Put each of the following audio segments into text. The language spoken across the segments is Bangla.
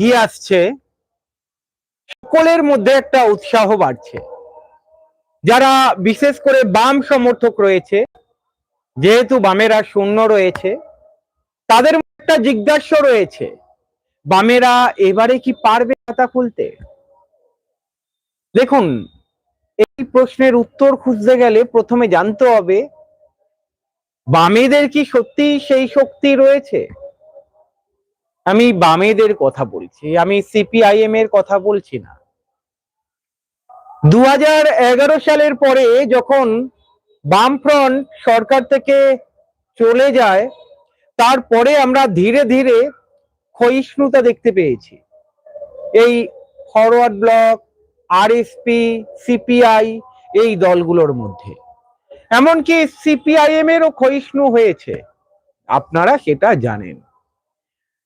এগিয়ে আসছে, সকলের মধ্যে একটা উৎসাহ বাড়ছে। যারা বিশেষ করে বাম সমর্থক রয়েছে, যেহেতু বামেরা শূন্য রয়েছে, তাদের একটা জিজ্ঞাসা রয়েছে, বামেরা এবারে কি পারবে খাতা খুলতে? দেখুন, এই প্রশ্নের উত্তর খুঁজতে গেলে প্রথমে জানতে হবে, বামেদের কি সত্যি সেই শক্তি রয়েছে? আমি বামেদের কথা বলছি, আমি সিপিআইএম এর কথা বলছি না। দু হাজার এগারো সালের পরে যখন বামফ্রন্ট সরকার থেকে চলে যায়, তারপরে আমরা ধীরে ধীরে ক্ষয়িষ্ণুতা দেখতে পেয়েছি। এই ফরওয়ার্ড ব্লক আরএসপি সিপিআই এই দলগুলোর মধ্যে। এমনকি সিপিআইএম এরও ক্ষয়িষ্ণু হয়েছে। আপনারা সেটা জানেন।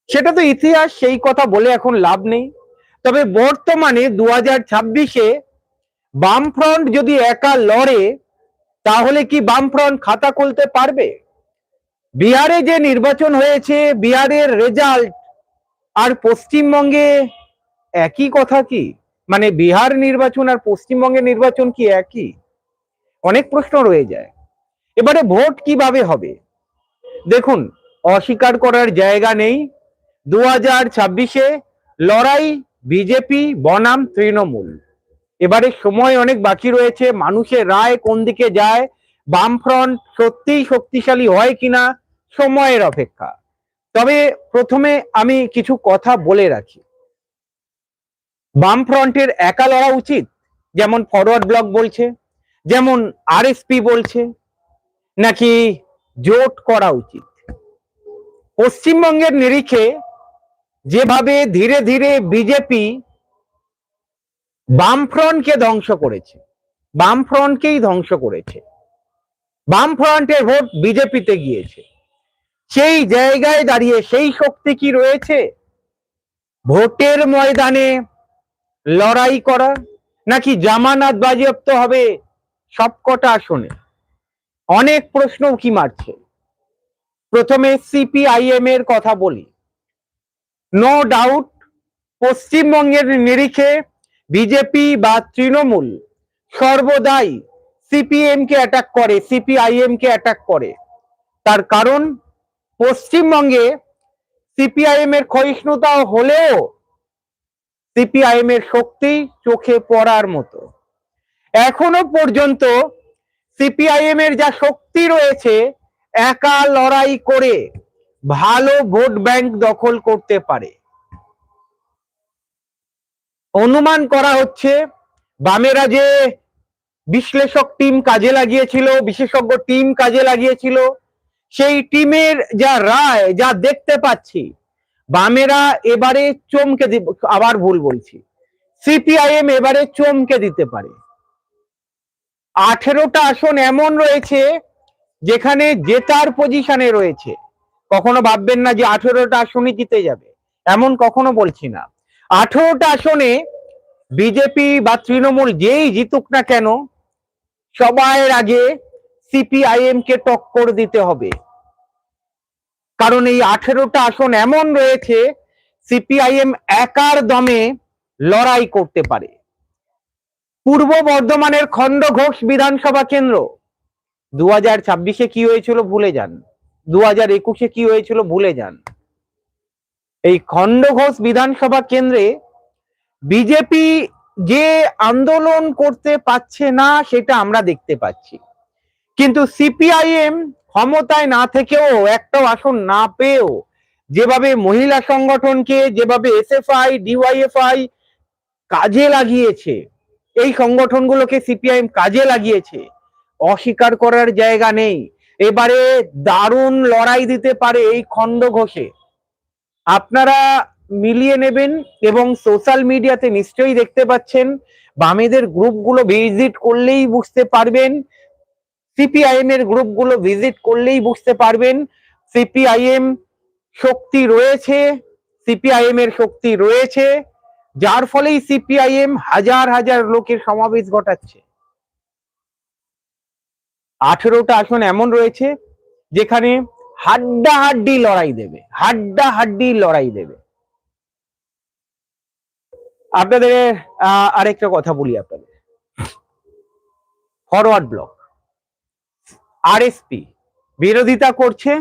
সেটা তো ইতিহাস, সেই কথা বলে এখন লাভ নেই। তবে বর্তমানে দু হাজার ছাব্বিশে বামফ্রন্ট যদি একা লড়ে, তাহলে কি বামফ্রন্ট খাতা খুলতে পারবে? বিহারে যে নির্বাচন হয়েছে, বিহারের রেজাল্ট আর পশ্চিমবঙ্গে একই কথা কি? মানে বিহার নির্বাচন আর পশ্চিমবঙ্গের নির্বাচন কি একই? অনেক প্রশ্ন রয়ে যায়। এবারে ভোট কীভাবে হবে? দেখুন, অস্বীকার করার জায়গা নেই। দু হাজার ছাব্বিশে লড়াই বিজেপি, বনাম, তৃণমূল। এবারে সময় অনেক বাকি রয়েছে, মানুষের রায় কোন দিকে যায়, বামফ্রন্ট সত্যিই শক্তিশালী হয় কিনা, সময়ের অপেক্ষা। তবে প্রথমে আমি কিছু কথা বলে রাখি। বামফ্রন্টের একা লড়া উচিত, যেমন ফরওয়ার্ড ব্লক বলছে, যেমন আরএসপি বলছে, নাকি জোট করা উচিত? পশ্চিমবঙ্গের নিরিখে যেভাবে ধীরে ধীরে বিজেপি বামফ্রন্টকে ধ্বংস করেছে, বামফ্রন্টকেই ধ্বংস করেছে, বামফ্রন্টের ভোট বিজেপিতে গিয়েছে। সেই জায়গায় দাঁড়িয়ে সেই শক্তি কি রয়েছে? ভোটের ময়দানে লড়াই করা, নাকি জামানত বাজেয়াপ্ত হবে? সবকটা আসনে। অনেক প্রশ্ন কি মারছে? প্রথমে সিপিআইএম এর কথা বলি। নো ডাউট পশ্চিমবঙ্গের নিরিখে বিজেপি বা তৃণমূল সর্বদাই সিপিএম কে অ্যাটাক করে সিপিআইএম কে অ্যাটাক করে। তার কারণ, পশ্চিমবঙ্গে সিপিআইএম এর ক্ষয়িষ্ণুতা হলেও সিপিআইএম এর শক্তি চোখে পড়ার মতো। এখনও পর্যন্ত সিপিআইএম এর যা শক্তি রয়েছে, একা লড়াই করে ভালো ভোট ব্যাংক দখল করতে পারে। অনুমান করা হচ্ছে বামেরা যে বিশ্লেষক টিম কাজে লাগিয়েছিল, বিশেষজ্ঞ টিম কাজে লাগিয়েছিল, সেই টিমের যা রায়, যা দেখতে পাচ্ছি, বামেরা এবারে চমকে আবার ভুল বলছি, সিপিআইএম এবারে চমকে দিতে পারে। আঠেরোটা আসন এমন রয়েছে যেখানে জেতার পজিশনে রয়েছে। কখনো ভাববেন না যে আঠেরোটা আসনই জিতে যাবে, এমন কখনো বলছি না। আঠেরোটা আসনে বিজেপি বা তৃণমূল যেই জিতুক না কেন সবার আগে সিপিআইএম কে টক্কর দিতে হবে। কারণ এই আঠেরোটা আসন এমন রয়েছে, সিপিআইএম একার দমে লড়াই করতে পারে। পূর্ব বর্ধমানের খণ্ড ঘোষ বিধানসভা কেন্দ্র, দু হাজার ছাব্বিশে কি হয়েছিল ভুলে যান। দু একুশে কি হয়েছিল ভুলে যান। এই খণ্ডঘোষ বিধানসভা কেন্দ্রে বিজেপি যে আন্দোলন করতে পারছে না, সেটা আমরা দেখতে পাচ্ছি। কিন্তু সিপিআইএম ক্ষমতায় না থেকেও একটাও আসন না পেয়েও যেভাবে মহিলা সংগঠনকে, যেভাবে এসএফআই, ডিওয়াইএফআই কাজে লাগিয়েছে, এই সংগঠনগুলোকে সিপিআইএম কাজে লাগিয়েছে, অস্বীকার করার জায়গা নেই। এবারে দারুণ লড়াই দিতে পারে এই খণ্ড ঘোষে। আপনারা মিলিয়ে নেবেন এবং সোশ্যাল মিডিয়াতে নিশ্চয়ই দেখতে পাচ্ছেন, বামেদের গ্রুপগুলো ভিজিট করলেই বুঝতে পারবেন সিপিআইএম এর গ্রুপগুলো ভিজিট করলেই বুঝতে পারবেন, সিপিআইএম শক্তি রয়েছে সিপিআইএম এর শক্তি রয়েছে, যার ফলেই সিপিআইএম হাজার হাজার লোকের সমাবেশ ঘটাচ্ছে। আঠেরোটা আসন এমন রয়েছে যেখানে হাড্ডা হাড্ডি লড়াই দেবে হাড্ডা হাড্ডি লড়াই দেবে। আপনাদের আরেকটা কথা বলি আপনাদের। Forward block. আরএসপি বিরোধিতা করছে,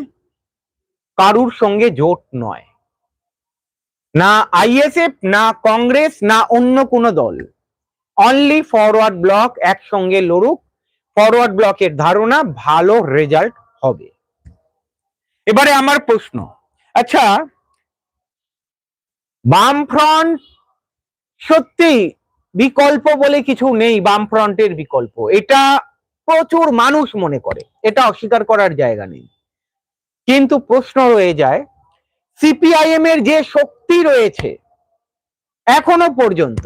কারুর সঙ্গে জোট নয়। না আইএসএফ, না কংগ্রেস, না অন্য কোনো দল। অনলি ফরওয়ার্ড ব্লক একসঙ্গে লড়ুক ফরওয়ার্ড ব্লকের ধারণা ভালো রেজাল্ট হবে। এবারে আমার প্রশ্ন আচ্ছা বামফ্রন্ট সত্যি বিকল্প বলে কিছু নেই, বামফ্রন্টের বিকল্প। এটা প্রচুর মানুষ মনে করে, এটা অস্বীকার করার জায়গা নেই। কিন্তু প্রশ্ন রয়ে যায় সিপিআইএম এর যে শক্তি রয়েছে, এখনও পর্যন্ত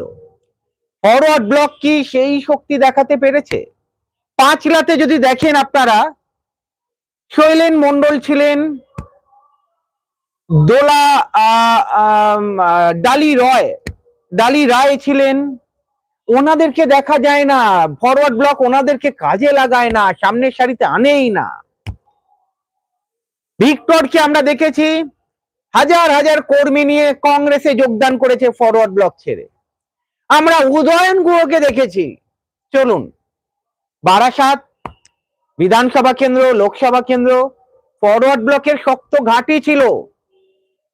ফরওয়ার্ড ব্লক কি সেই শক্তি দেখাতে পেরেছে? পাঁচলাতে যদি দেখেন আপনারা, শৈলেন মন্ডল ছিলেন, দোলা ডালি রয়, ডালি রায় ছিলেন, ওনাদেরকে দেখা যায় না, ফরওয়ার্ড ব্লক ওনাদেরকে কাজে লাগায় না, সামনের সারিতে আনেই না। ভিক্টরকে আমরা দেখেছি, হাজার হাজার কর্মী নিয়ে কংগ্রেসে যোগদান করেছে ফরওয়ার্ড ব্লক ছেড়ে। আমরা উদয়ন গুহকে দেখেছি, চলুন। বারাসাত বিধানসভা কেন্দ্র, লোকসভা কেন্দ্র, ফরওয়ার্ড ব্লকের শক্ত ঘাঁটি ছিল।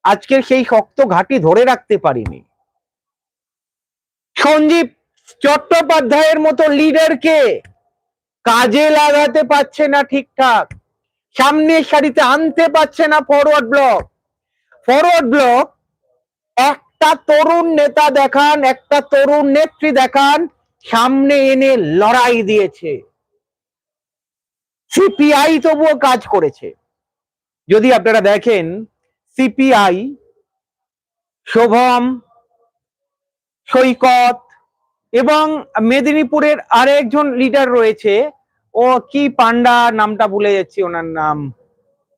আজকের সেই শক্ত ঘাঁটি ধরে রাখতে পারিনি। সঞ্জীব চট্টোপাধ্যায়ের মতো লিডারকে কাজে লাগাতে পারছে না ঠিকঠাক। সামনের সারিতে আনতে পারছে না ফরওয়ার্ড ব্লক। ফরওয়ার্ড ব্লক একটা তরুণ নেতা দেখান, একটা তরুণ নেত্রী দেখান সামনে এনে লড়াই দিয়েছে। সিপিআই তবুও কাজ করেছে। যদি আপনারা দেখেন সিপিআই শোভম সৈকত এবং মেদিনীপুরের আরেকজন লিডার রয়েছে ও কি পান্ডা নামটা ভুলে যাচ্ছি ওনার নাম।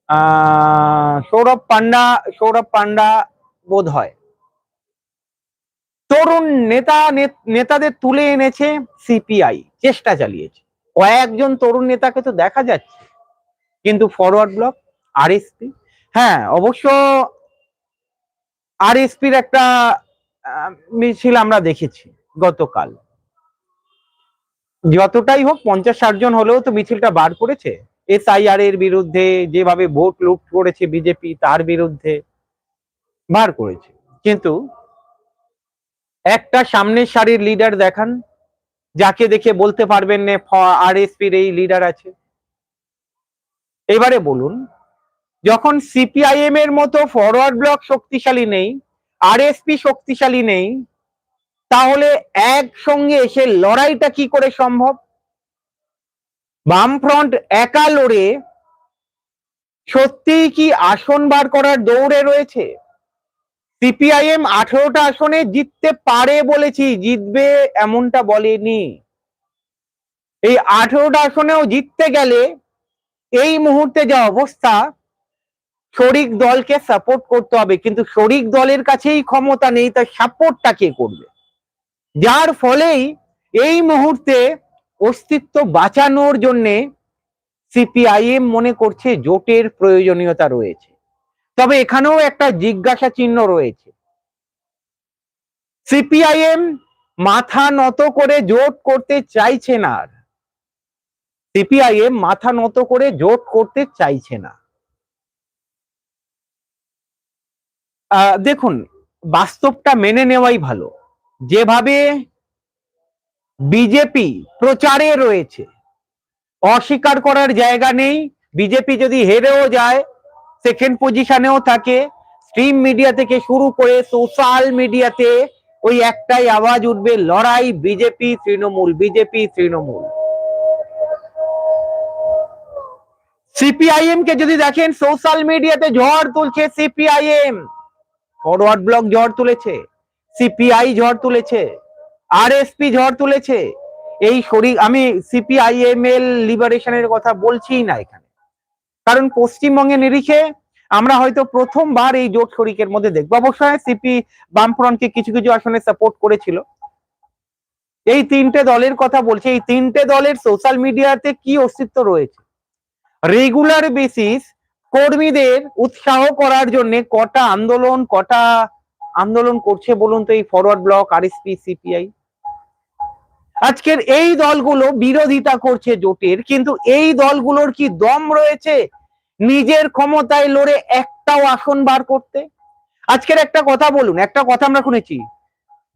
আহ, সৌরভ পান্ডা সৌরভ পান্ডা বোধ হয় তরুণ নেতা নেতাদের তুলে এনেছে সিপিআই চেষ্টা চালিয়েছে। কয়েকজন তরুণ নেতাকে তো দেখা যাচ্ছে, কিন্তু ফরওয়ার্ড ব্লক আরএসপি হ্যাঁ অবশ্য আরএসপির একটা মিছিল আমরা দেখেছি গতকাল। যতটাই হোক, পঞ্চাশ ষাট জন হলেও তো মিছিলটা বার করেছে। এসআইআর এর বিরুদ্ধে যেভাবে ভোট লুট করেছে বিজেপি তার বিরুদ্ধে বার করেছে। কিন্তু একটা সামনের সারির লিডার দেখান, যাকে দেখে বলতে পারবেন না আরএসপির এই লিডার আছে। এবারে বলুন, যখন সিপিআইএম এর মতো ফরওয়ার্ড ব্লক শক্তিশালী নেই আরএসপি শক্তিশালী নেই, তাহলে একসঙ্গে এসে লড়াইটা কি করে সম্ভব? বামফ্রন্ট একা লড়ে সত্যিই কি আসন বার করার দৌড়ে রয়েছে? সিপিআইএম আঠেরোটা আসনে জিততে পারে বলেছি, জিতবে এমনটা বলেনি। এই আঠেরোটা আসনেও জিততে গেলে এই মুহূর্তে যা অবস্থা, শরিক দলকে সাপোর্ট করতে হবে। কিন্তু শরিক দলের কাছেই ক্ষমতা নেই, তার সাপোর্টটা কে করবে? যার ফলেই এই মুহূর্তে অস্তিত্ব বাঁচানোর জন্যে সিপিআইএম মনে করছে জোটের প্রয়োজনীয়তা রয়েছে। তবে এখানেও একটা জিজ্ঞাসা চিহ্ন রয়েছে। সিপিআইএম মাথা নত করে জোট করতে চাইছে না সিপিআইএম মাথা নত করে জোট করতে চাইছে না। দেখুন, বাস্তবটা মেনে নেওয়াই ভালো। যেভাবে বিজেপি প্রচারে রয়েছে, অস্বীকার করার জায়গা নেই। বিজেপি যদি হেরেও যায় সেকেন্ড পজিশনেও থাকে। স্ট্রিম মিডিয়া থেকে শুরু করে সোশ্যাল মিডিয়াতে ওই একটাই আওয়াজ উঠবে, লড়াই বিজেপি তৃণমূল বিজেপি তৃণমূল। সিপিআইএম কে যদি দেখেন সোশ্যাল মিডিয়াতে ঝড় তুলছে সিপিআইএম ফরওয়ার্ড ব্লক ঝড় তুলেছে সিপিআই ঝড় তুলেছে আরএসপি ঝড় তুলেছে। এই শরীর, আমি সিপিআইএম এল লিবারেশনের কথা বলছি না এখানে। কারণ পশ্চিমবঙ্গে নিরিখে আমরা হয়তো প্রথমবার এই জোট শরিকের মধ্যে দেখব। অবশ্যই সিপি বামফ্রন্টকে কিছু কিছু আসনে সাপোর্ট করেছিল। এই তিনটে দলের কথা বলছি। এই তিনটে দলের সোশ্যাল মিডিয়াতে কি অস্তিত্ব রয়েছে? রেগুলার বেসিস কর্মীদের উৎসাহ করার জন্য কটা আন্দোলন কটা আন্দোলন করছে বলুন তো এই ফরওয়ার্ড ব্লক আরএসপি সিপিআই আজকের এই দলগুলো বিরোধিতা করছে জোটের, কিন্তু এই দলগুলোর কি দম রয়েছে? নিজের ক্ষমতায় লড়ে একটাও আসন বার করতে? আজকের একটা কথা বলুন, একটা কথা আমরা শুনেছি।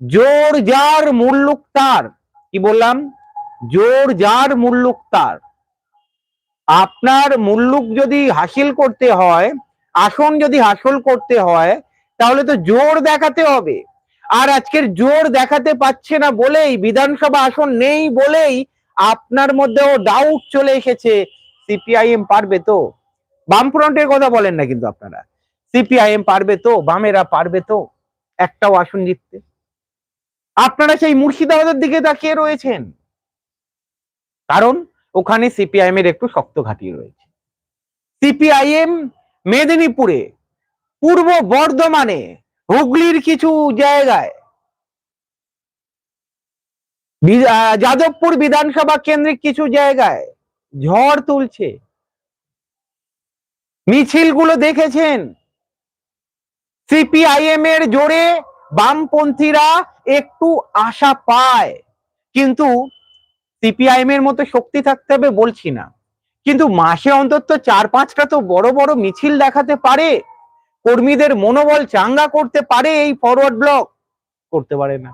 জোর যার মুল্লুক তার। কি বললাম? জোর যার মুল্লুক তার। আপনার মুল্লুক যদি হাসিল করতে হয়, আসন যদি হাসল করতে হয়, তাহলে তো জোর দেখাতে হবে। আর আজকের জোর দেখাতে পাচ্ছে না বলেই, বিধানসভা আসন নেই বলেই আপনার মধ্যেও ডাউট চলে এসেছে। সিপিআইএম পারবে তো? বামফ্রন্টের কথা বলেন না কিন্তু আপনারা। সিপিআইএম পারবে তো? বামেরা পারবে তো? একটাও আসন জিততে। আপনারা সেই মুর্শিদাবাদের দিকে তাকিয়ে রয়েছেন। কারণ ওখানে সিপিআইএম এর একটু শক্ত ঘাঁটি রয়েছে। সিপিআইএম মেদিনীপুরে, পূর্ব বর্ধমানে হুগলির কিছু জায়গায় যাদবপুর বিধানসভা কেন্দ্রিক কিছু জায়গায় ঝড় তুলছে। মিছিলগুলো দেখেছেন? সিপিআইএম এর জোরে বামপন্থীরা একটু আশা পায়। কিন্তু সিপিআইএম এর মতো শক্তি থাকতে হবে বলছি না। কিন্তু মাসে অন্তত চার পাঁচটা তো বড় বড় মিছিল দেখাতে পারে। কর্মীদের মনোবল চাঙ্গা করতে পারে এই ফরওয়ার্ড ব্লক করতে পারে না।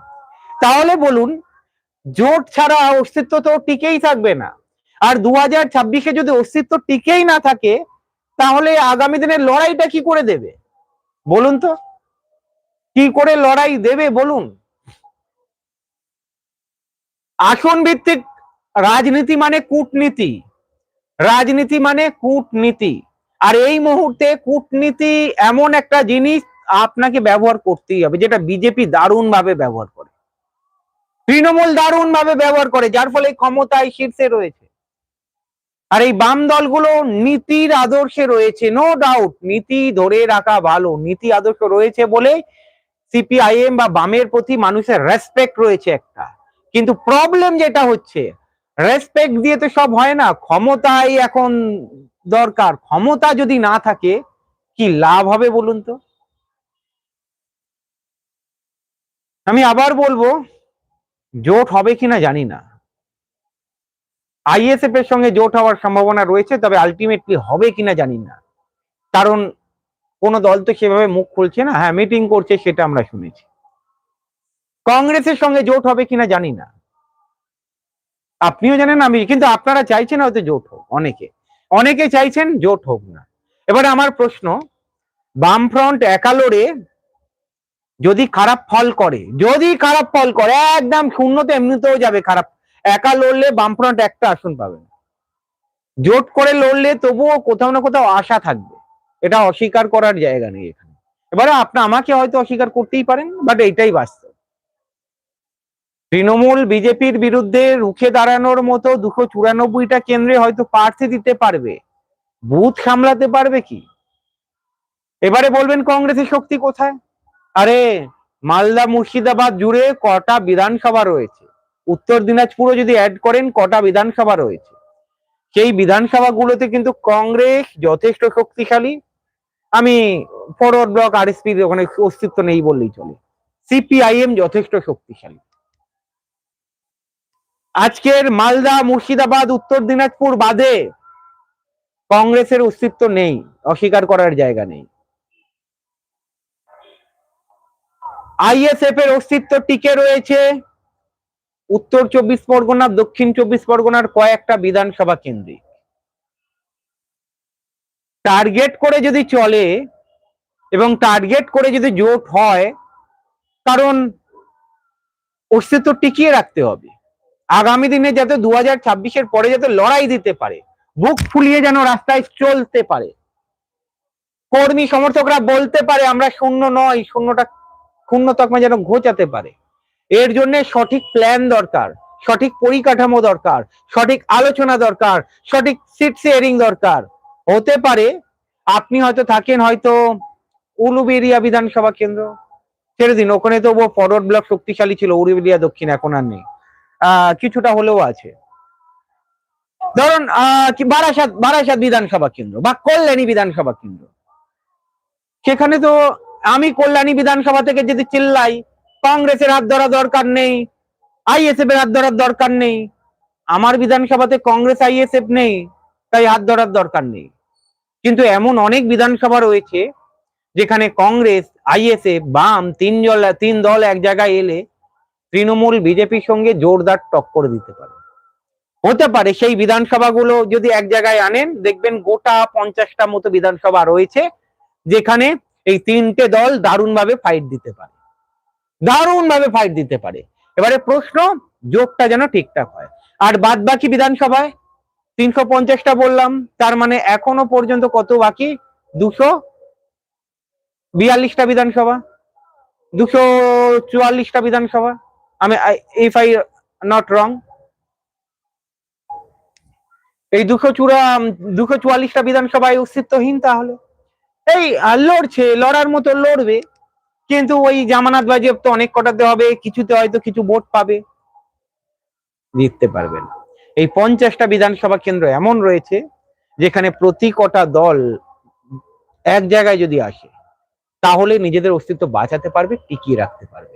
তাহলে বলুন, জোট ছাড়া অস্তিত্ব তো টিকেই থাকবে না। আর দু হাজার ছাব্বিশে যদি অস্তিত্ব টিকেই না থাকে, তাহলে আগামী দিনের লড়াইটা কি করে দেবে? বলুন তো। কি করে লড়াই দেবে, বলুন। আসন ভিত্তিক রাজনীতি মানে কূটনীতি। রাজনীতি মানে কূটনীতি। আর এই মুহূর্তে কূটনীতি এমন একটা জিনিস আপনাকে ব্যবহার করতেই হবে, যেটা বিজেপি দারুণ ভাবে ব্যবহার করে। তৃণমূল দারুণ ভাবে ব্যবহার করে, যার ফলে ক্ষমতায় শীর্ষে রয়েছে। আর এই বাম দলগুলো নীতির আদর্শে রয়েছে নো ডাউট নীতি ধরে রাখা ভালো, নীতি আদর্শ রয়েছে বলে সিপিআইএম বা বামের প্রতি মানুষের রেসপেক্ট রয়েছে একটা। কিন্তু প্রবলেম যেটা হচ্ছে রেসপেক্ট দিয়ে তো সব হয় না। ক্ষমতাই এখন দরকার। ক্ষমতা যদি না থাকে, কি লাভ হবে বলুন তো? আমি আবার বলব, জোট হবে কিনা জানি না। আইএসএফ এর সঙ্গে জোট হওয়ার সম্ভাবনা রয়েছে, তবে আলটিমেটলি হবে কিনা জানি না। কারণ কোন দল তো সেভাবে মুখ খুলছে না। হ্যাঁ মিটিং করছে সেটা আমরা শুনেছি। কংগ্রেসের সঙ্গে জোট হবে কিনা জানি না। আপনিও জানেন, আমি কিন্তু আপনারা চাইছেন হয়তো জোট হোক, অনেকে। অনেকে চাইছেন জোট হোক না। এবারে আমার প্রশ্ন, বামফ্রন্ট একালোরে যদি খারাপ ফল করে, যদি খারাপ ফল করে, একদম শূন্যতে এমনিতেও যাবে খারাপ। একা লড়লে বামফ্রন্ট একটা আসন পাবে না। জোট করে লড়লে তবুও কোথাও না কোথাও আশা থাকবে। এটা অস্বীকার করার জায়গা নেই এখানে। এবারে আপনি আমাকে হয়তো অস্বীকার করতেই পারেন, বাট এইটাই বাস্তব। তৃণমূল বিজেপির বিরুদ্ধে রুখে দাঁড়ানোর মতো দুশো চুরানব্বইটা কেন্দ্রে হয়তো প্রার্থী দিতে পারবে। বুথ সামলাতে পারবে কি? এবারে বলবেন কংগ্রেসের শক্তি কোথায়? আরে, মালদা মুর্শিদাবাদ জুড়ে কটা বিধানসভা রয়েছে। উত্তর দিনাজপুরও যদি অ্যাড করেন, কটা বিধানসভা রয়েছে। সেই বিধানসভাগুলোতে কিন্তু কংগ্রেস যথেষ্ট শক্তিশালী। আমি ফরওয়ার্ড ব্লক আরএসপি ওখানে অস্তিত্ব নেই বললেই চলে। সিপিআইএম যথেষ্ট শক্তিশালী। আজকের মালদা মুর্শিদাবাদ, উত্তর দিনাজপুর বাদে কংগ্রেসের অস্তিত্ব নেই, অস্বীকার করার জায়গা নেই। আইএসএফ এর অস্তিত্ব টিকে রয়েছে উত্তর চব্বিশ পরগনা, দক্ষিণ চব্বিশ পরগনার কয়েকটা বিধানসভা কেন্দ্রে টার্গেট করে যদি চলে এবং টার্গেট করে যদি জোট হয়, কারণ অস্তিত্ব টিকিয়ে রাখতে হবে। আগামী দিনে যাতে দু হাজার ছাব্বিশের পরে যাতে লড়াই দিতে পারে, বুক ফুলিয়ে যেন রাস্তায় চলতে পারে। কর্মী সমর্থকরা বলতে পারে আমরা শূন্য নয়, শূন্যটা, শূন্য তকমা যেন ঘোচাতে পারে। এর জন্য সঠিক প্ল্যান দরকার, সঠিক পরিকাঠামো দরকার, সঠিক আলোচনা দরকার, সঠিক সিট শেয়ারিং দরকার। হতে পারে, আপনি হয়তো থাকেন হয়তো উলুবেরিয়া বিধানসভা কেন্দ্র। ছেড়ে দিন, ওখানে তো ফরওয়ার্ড ব্লক শক্তিশালী ছিল উলুবেরিয়া দক্ষিণ, এখন আর নেই। কিছুটা হলেও আছে। ধরুন বারাসাত বারাসাত বিধানসভা কেন্দ্র বা কল্যাণী বিধানসভা কেন্দ্র। সেখানে তো আমি কল্যাণী বিধানসভা থেকে যদি চিল্লাই, কংগ্রেসের হাত ধরা দরকার নেই আইএসএফ এর হাত ধরার দরকার নেই, আমার বিধানসভাতে কংগ্রেস, আইএসএফ নেই, তাই হাত ধরার দরকার নেই। কিন্তু এমন অনেক বিধানসভা রয়েছে, যেখানে কংগ্রেস, আইএসএফ, বাম, তিন দল তিন দল এক জায়গায় এলে তৃণমূল বিজেপির সঙ্গে জোরদার টক্কর দিতে পারে। হতে পারে সেই বিধানসভাগুলো যদি এক জায়গায় আনেন, দেখবেন গোটা পঞ্চাশটা মতো বিধানসভা রয়েছে, যেখানে এই তিনটে দল দারুণভাবে ফাইট দিতে পারে। দারুণভাবে ফাইট দিতে পারে। এবারে প্রশ্ন যোগটা যেন ঠিকঠাক হয়। আর বাদ বাকি বিধানসভায়, তিনশো পঞ্চাশটা বললাম, তার মানে এখনও পর্যন্ত কত বাকি? দুশো বিয়াল্লিশটা বিধানসভা, দুশো চুয়াল্লিশটা বিধানসভা। আমি ইফ আই নট রং এই দুশো চূড়া দুশো চুয়াল্লিশটা বিধানসভায় অস্তিত্বহীন তাহলে? এই লড়ছে লড়ার মতো লড়বে কিন্তু ওই জামানাত তো অনেক কটাতে হবে কিছুতে হয়তো কিছু ভোট পাবে। জিততে পারবে না। এই পঞ্চাশটা বিধানসভা কেন্দ্র এমন রয়েছে যেখানে প্রতি কটা দল এক জায়গায় যদি আসে তাহলে নিজেদের অস্তিত্ব বাঁচাতে পারবে টিকিয়ে রাখতে পারবে।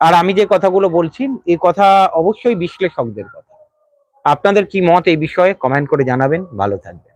আর আমি যে কথাগুলো বলছি, এই কথা অবশ্যই বিশ্লেষকদের কথা। আপনাদের কি মত এই বিষয়ে কমেন্ট করে জানাবেন। ভালো থাকবেন।